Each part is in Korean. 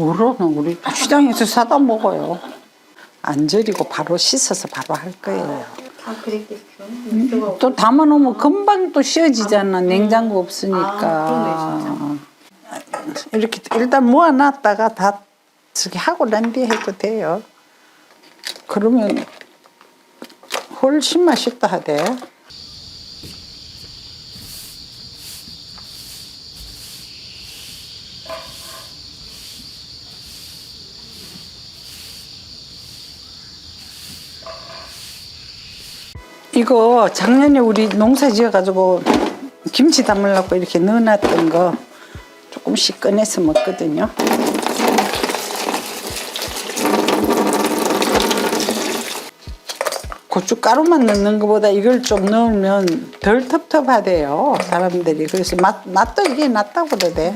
물어는 우리 시장에서 사다 먹어요. 안 절이고 바로 씻어서 바로 할 거예요. 아 그랬겠죠. 또 담아놓으면 금방 또 씌어지잖아. 냉장고 아, 없으니까. 이렇게 일단 모아놨다가 다 저기 하고 난 뒤에 해도 돼요. 그러면 훨씬 맛있다 하대. 이거 작년에 우리 농사 지어가지고 김치 담으려고 이렇게 넣어놨던 거 조금씩 꺼내서 먹거든요. 고춧가루만 넣는 것보다 이걸 좀 넣으면 덜 텁텁하대요 사람들이 그래서 맛, 맛도 이게 낫다고 그러대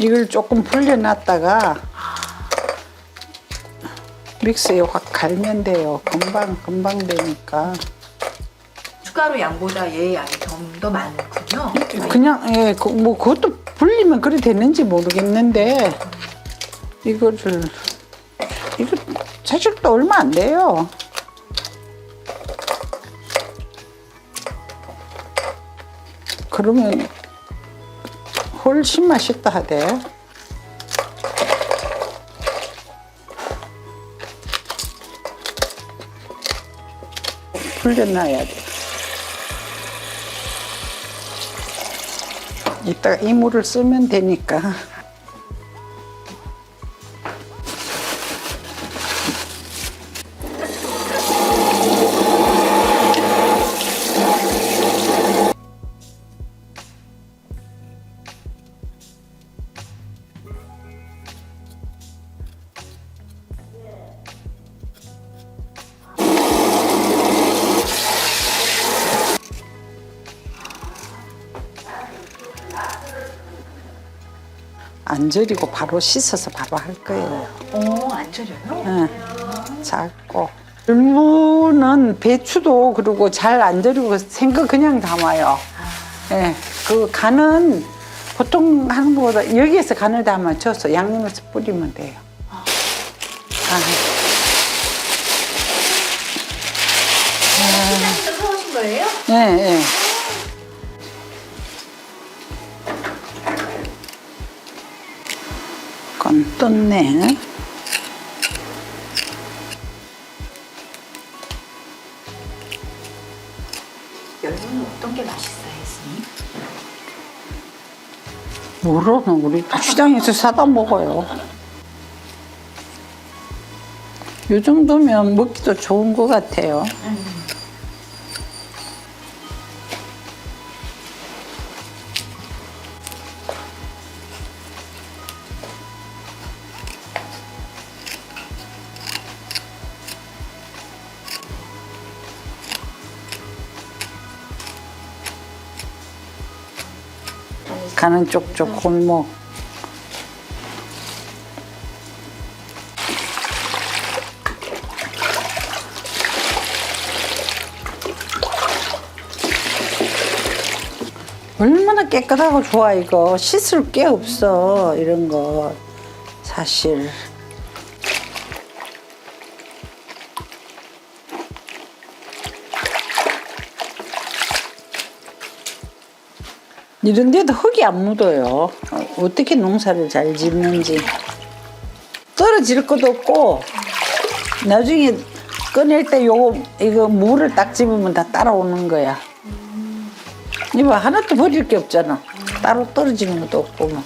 이걸 조금 불려놨다가 믹스에 확 갈면 돼요 금방 금방 되니까 숟가루 양보다 얘 양이 좀 더 많군요. 그냥 예, 그, 뭐 그것도 불리면 그래 되는지 모르겠는데 이거를 이거 사실 또 얼마 안 돼요. 그러면 훨씬 맛있다 하대. 불려놔야 돼. 이따가 이 물을 쓰면 되니까. 안 절이고 바로 씻어서 바로 할 거예요. 어, 안 절여요? 응, 작고. 열무는 배추도 그리고 잘 안 절이고 생거 그냥 담아요. 예, 그 간은 보통 하는 것보다 여기에서 간을 다 맞춰서 양념에서 뿌리면 돼요. 아, 시장에서 사오신 거예요? 예, 예. 건 떴네. 열무는 어떤 게 맛있어요, 스님? 물어는 우리 시장에서 사다 먹어요. 이 정도면 먹기도 좋은 것 같아요. 가는 쪽쪽 골목. 얼마나 깨끗하고 좋아 이거. 씻을 게 없어 이런 거. 사실 이런 데도 흙이 안 묻어요 어, 어떻게 농사를 잘 짓는지 떨어질 것도 없고 나중에 꺼낼 때 요거 이거 물을 딱 집으면 다 따라오는 거야 이거 하나도 버릴 게 없잖아. 따로 떨어지는 것도 없고 뭐.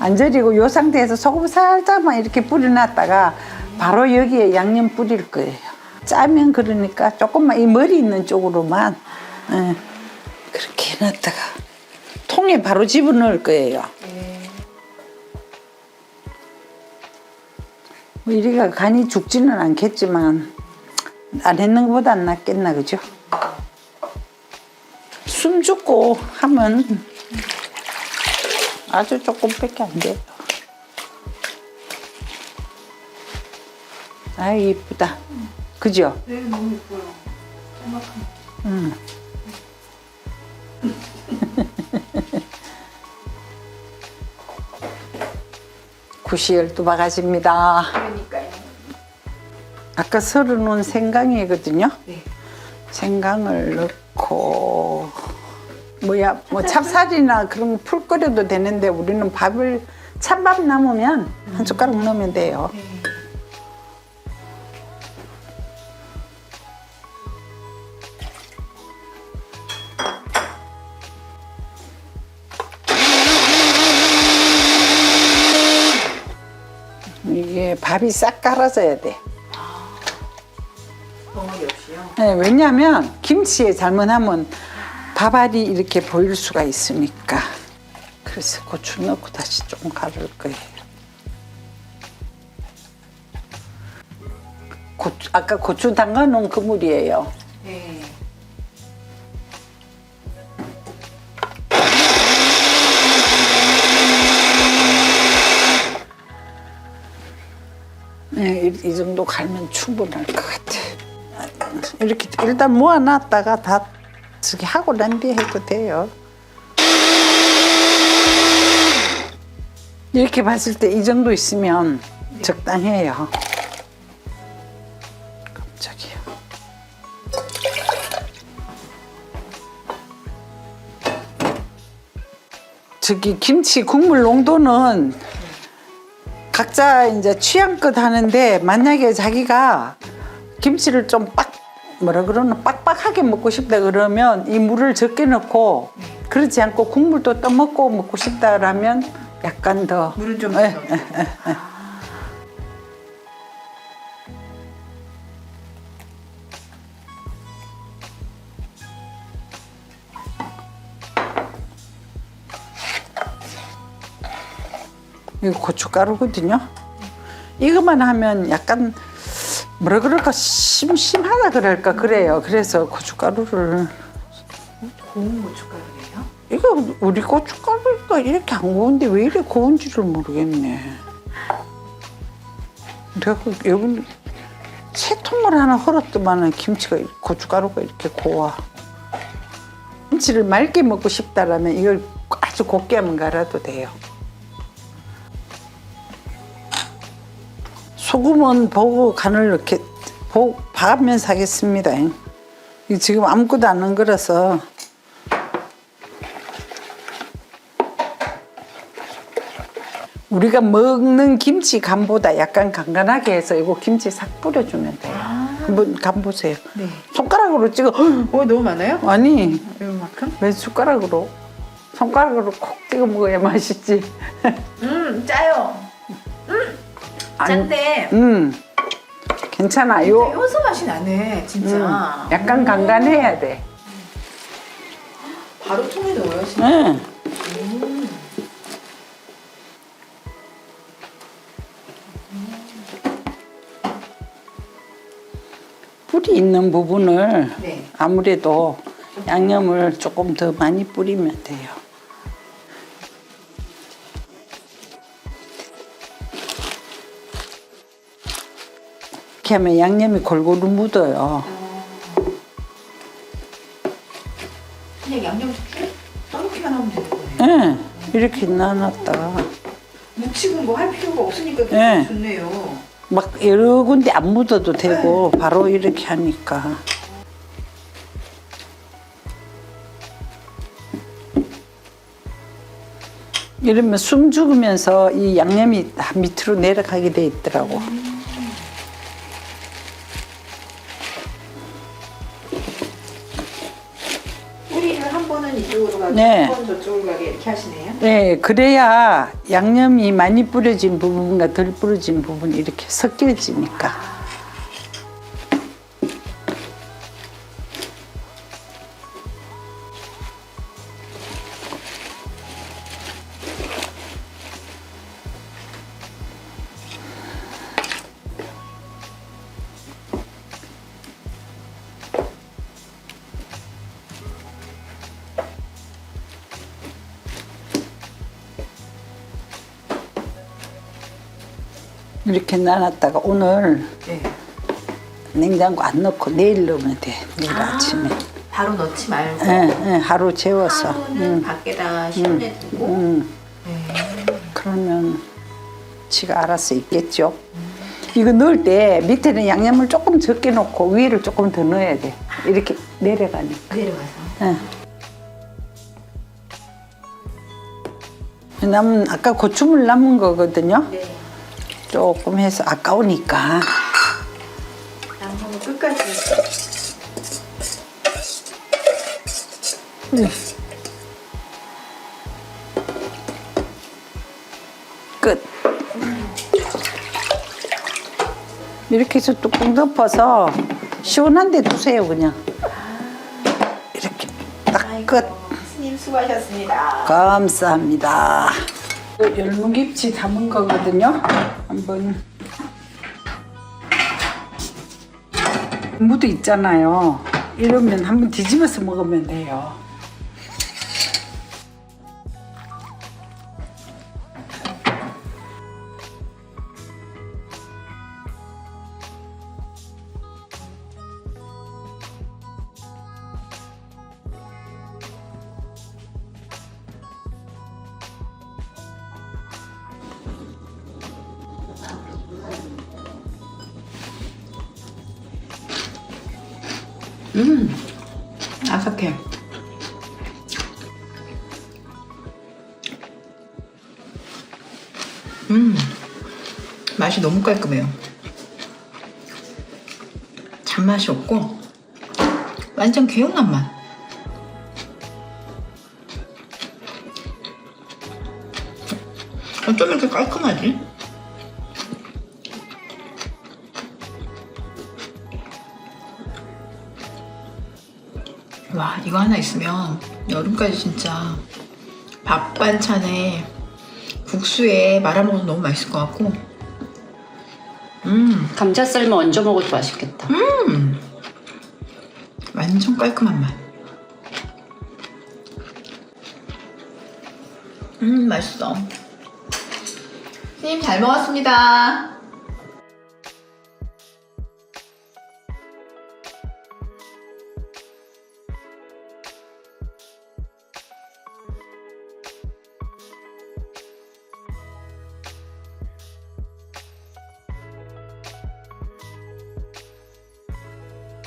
안 절이고 요 상태에서 소금 살짝만 이렇게 뿌려놨다가 바로 여기에 양념 뿌릴 거예요. 짜면 그러니까 조금만 이 머리 있는 쪽으로만 예, 그렇게 해놨다가 통에 바로 집어넣을 거예요. 뭐 이리가 간이 죽지는 않겠지만 안 했는 것보다 낫겠나 그죠? 숨 죽고 하면 아주 조금밖에 안 돼. 아 이쁘다. 그죠? 네, 너무 예뻐요. 음. 90일 또 바가지입니다. 아까 썰어놓은 생강이거든요. 네. 생강을 넣고 뭐야 뭐 찹쌀이나 그런 풀 끓여도 되는데 우리는 밥을 찬밥 남으면 한 숟가락 음. 넣으면 돼요. 네. 밥이 싹 갈아져야 돼. 덩어리 없이요. 네, 왜냐하면 김치에 잘못하면 밥알이 이렇게 보일 수가 있으니까. 그래서 고추 넣고 다시 좀 갈을 거예요. 고추, 아까 고추 담가 놓은 그 물이에요. 네. 네, 이, 이 정도 갈면 충분할 것 같아. 이렇게 일단 모아놨다가 다 저기 하고 난 뒤에 해도 돼요. 이렇게 봤을 때 이 정도 있으면 적당해요. 깜짝이야. 저기 김치 국물 농도는 각자 이제 취향껏 하는데 만약에 자기가 김치를 좀 빡 뭐라 그러나 빡빡하게 먹고 싶다 그러면 이 물을 적게 넣고 그렇지 않고 국물도 떠먹고 먹고 싶다라면 약간 더 물은 좀 예, 넣어주 이거 고춧가루거든요. 이것만 하면 약간 뭐라 그럴까 심심하다 그럴까 그래요. 그래서 고춧가루를 고운 고춧가루예요? 이거 우리 고춧가루가 이렇게 안 고운데 왜 이래 고운지를 모르겠네. 내가 여분 새 통을 하나 헐었더만은 김치가 고춧가루가 이렇게 고와. 김치를 맑게 먹고 싶다라면 이걸 아주 곱게 한번 갈아도 돼요. 소금은 보고 간을 이렇게 보, 봐가면서 하겠습니다. 이 지금 아무것도 안 거라서 우리가 먹는 김치 간보다 약간 간간하게 해서 이거 김치 싹 뿌려주면 돼요. 한번 간 보세요. 네. 손가락으로 찍어. 어 너무 많아요? 아니 이만큼? 왜 숟가락으로? 손가락으로 콕 찍어 먹어야 맛있지. 음 짜요. 안- 짠데 음 괜찮아 요. 효소 맛이 나네 진짜. 음, 약간 간간해야 돼. 바로 통에 넣어요 진짜. 응. 뿌리 있는 부분을 네. 아무래도 양념을 조금 더 많이 뿌리면 돼요. 이렇게 하면 양념이 골고루 묻어요. 그냥 양념 떠놓기만 하면 되는 거예요. 응, 이렇게 나눴다가 묵히고 뭐 할 필요가 없으니까 네. 좋네요. 막 여러 군데 안 묻어도 되고 바로 이렇게 하니까. 이러면 숨 죽으면서 이 양념이 다 밑으로 내려가게 돼 있더라고. 번은 이쪽으로 가고 네. 한 번은 저쪽으로 가게 이렇게 하시네요. 네, 그래야 양념이 많이 뿌려진 부분과 덜 뿌려진 부분이 이렇게 섞여지니까. 이렇게 나눴다가 오늘 네. 냉장고 안 넣고 내일 넣으면 돼. 내일 아, 아침에. 바로 넣지 말고 예, 예, 하루 재워서. 하루는 밖에다 시원해 두고 음, 네. 그러면 솜씨가 알아서 수 있겠죠. 이거 넣을 때 밑에는 양념을 조금 적게 넣고 위를 조금 더 넣어야 돼. 이렇게 내려가니까. 내려가서. 응. 남은 아까 고추물 남은 거거든요. 네. 조금 해서 아까우니까. 양념을 끝까지. 끝. 이렇게 해서 뚜껑 덮어서 시원한 데 두세요 그냥. 이렇게 딱 끝. 스님 수고하셨습니다. 감사합니다. 열무김치 담은 거거든요. 한번 무도 있잖아요. 이러면 한번 뒤집어서 먹으면 돼요. 아삭해. 음, 맛이 너무 깔끔해요. 잔맛이 없고, 완전 개운한 맛. 어쩜 이렇게 깔끔하지? 와 이거 하나 있으면 여름까지 진짜 밥 반찬에 국수에 말아 먹어도 너무 맛있을 것 같고 음, 감자 썰면 얹어 먹어도 맛있겠다. 음 완전 깔끔한 맛. 음 맛있어. 선생님 잘 먹었습니다.